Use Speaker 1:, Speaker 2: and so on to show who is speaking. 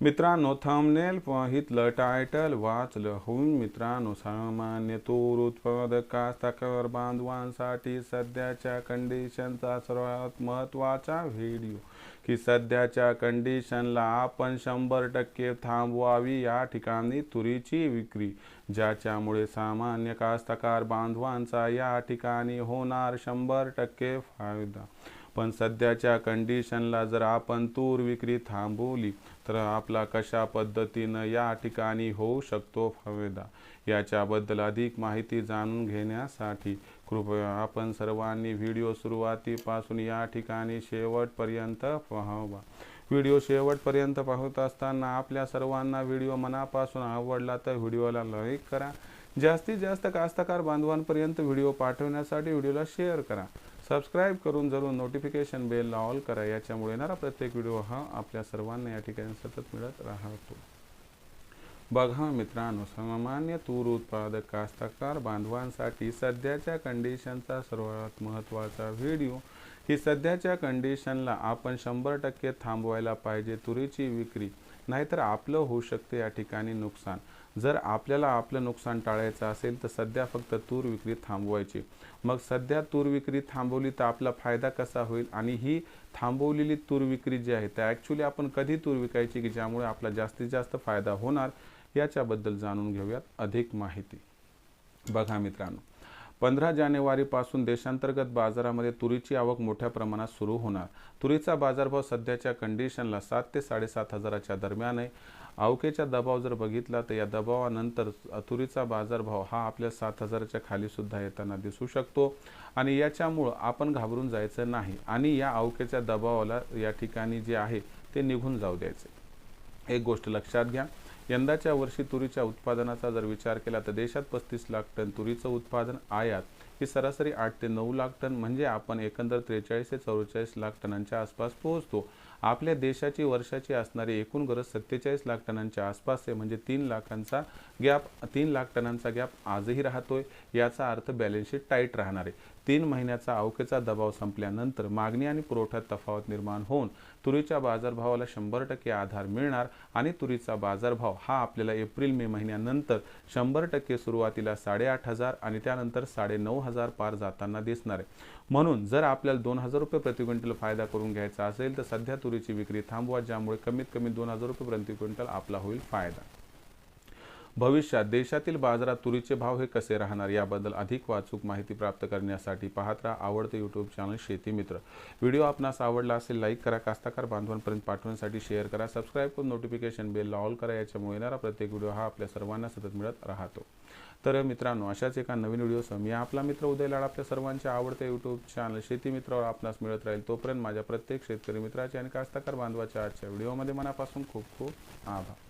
Speaker 1: मित्रांनो thumbnail पाहितलं title वाचलं होऊन मित्रांनो सामान्य तूर उत्पादक कास्तकार बांधवांसाठी सध्याच्या कंडिशनचा सर्वात महत्त्वाचा व्हिडिओ की सध्याच्या कंडिशनला आपण शंभर टक्के थांबवावी या ठिकाणी तुरीची विक्री ज्याच्यामुळे सामान्य कास्तकार बांधवांचा या ठिकाणी होणार शंभर टक्के फायदा. पण सध्याच्या कंडिशनला जर आपण तूर विक्री थांबवली तर आपला कशा पद्धतीनं या ठिकाणी होऊ शकतो फायदा? याच्याबद्दल अधिक माहिती जाणून घेण्यासाठी कृपया आपण सर्वांनी व्हिडिओ सुरुवातीपासून या ठिकाणी शेवटपर्यंत पाहावा. व्हिडिओ शेवटपर्यंत पाहत असताना आपल्या सर्वांना व्हिडिओ मनापासून आवडला तर व्हिडिओला लाईक करा. जास्तीत जास्त कास्तकार बांधवांपर्यंत व्हिडिओ पाठवण्यासाठी व्हिडिओला शेअर करा. सबस्क्राईब करून जरूर नोटिफिकेशन बेलला ऑल करा. याच्यामुळे येणारा प्रत्येक व्हिडिओ हा आपल्या सर्वांना या ठिकाणी सतत मिळत राहतो. बघा मित्रांनो सामान्य तूर उत्पादक कास्तकार बांधवांसाठी सध्याच्या कंडिशनचा सर्वात महत्त्वाचा व्हिडिओ. ही सध्याच्या कंडिशनला आपण शंभर टक्के थांबवायला पाहिजे तुरीची विक्री. नाहीतर आपलं होऊ शकते या ठिकाणी नुकसान. जर आपल्याला आपलं नुकसान टाळायचं असेल तर सध्या फक्त तूर विक्री थांबवायची. मग सध्या तूर विक्री थांबवली तर आपला फायदा कसा होईल? आणि ही थांबवलेली तूर विक्री जी आहे तर ॲक्च्युली आपण कधी तूर विकायची की ज्यामुळे आपला जास्तीत जास्त फायदा होणार? याच्याबद्दल जाणून घेऊयात अधिक माहिती. बघा मित्रांनो पंधरा जानेवारीपासून देशांतर्गत बाजारामध्ये तुरीची आवक मोठ्या प्रमाणात सुरू होणार. तुरीचा बाजारभाव सध्याच्या कंडिशनला सात ते साडेसात हजाराच्या दरम्यान आहे. आवकेचा दबाव जर बघितला तर या दबावानंतर तुरीचा बाजारभाव हा आपल्या सात हजाराच्या खालीसुद्धा येताना दिसू शकतो. आणि याच्यामुळं आपण घाबरून जायचं नाही. आणि या आवकेच्या दबावाला या ठिकाणी जे आहे ते निघून जाऊ द्यायचे. एक गोष्ट लक्षात घ्या. यंदाच्या वर्षी तुरीच्या उत्पादनाचा जर विचार केला तर देशात पस्तीस लाख टन तुरीचं उत्पादन आयात ही सरासरी आठ ते नऊ लाख टन म्हणजे आपण एकंदर त्रेचाळीस ते चौवेचाळीस लाख टनांच्या आसपास पोहोचतो. आपल्या देशाची वर्षाची असणारी एकूण गरज सत्तेचाळीस लाख टनांच्या आसपास आहे. म्हणजे तीन लाखांचा गॅप तीन लाख टनांचा गॅप आजही राहतोय. याचा अर्थ बॅलन्स शीट टाईट राहणार आहे. तीन महिन्याचा अवकेचा दबाव संपल्यानंतर मागणी आणि पुरवठ्यात तफावत निर्माण होऊन तुरीच्या बाजारभावाला शंभर टक्के आधार मिळणार आणि तुरीचा बाजारभाव हा आपल्याला एप्रिल मे महिन्यानंतर शंभर टक्के सुरुवातीला साडेआठ हजार आणि त्यानंतर साडे नऊ हजार पार जाताना दिसणार आहे. म्हणून जर आपल्याला दोन हजार रुपये प्रति क्विंटल फायदा करून घ्यायचा असेल तर सध्या तुरीची विक्री थांबवा ज्यामुळे कमीत कमी दोन हजार रुपये प्रति क्विंटल आपला होईल फायदा. भविष्यात देशातील बाजारात तुरीचे भाव हे कसे राहणार याबद्दल अधिक वाचूक माहिती प्राप्त करण्यासाठी पाहत राहा आवडते यूट्यूब चॅनल शेती मित्र. व्हिडिओ आपणास आवडला असेल लाईक करा कास्ताकार बांधवांपर्यंत पाठवण्यासाठी शेअर करा सबस्क्राईब करून नोटिफिकेशन बेल ऑल करा याच्यामुळे येणारा प्रत्येक व्हिडिओ हा आपल्या सर्वांना सतत मिळत राहतो. तर मित्रांनो अशाच एका नवीन व्हिडिओसह मी आपला मित्र उदय लाड आपल्या सर्वांच्या आवडते यूट्यूब चॅनल शेती मित्रावर आपणास मिळत राहील. तोपर्यंत माझ्या प्रत्येक शेतकरी मित्राचे आणि कास्ताकार बांधवाच्या आजच्या व्हिडिओमध्ये मनापासून खूप खूप आभार.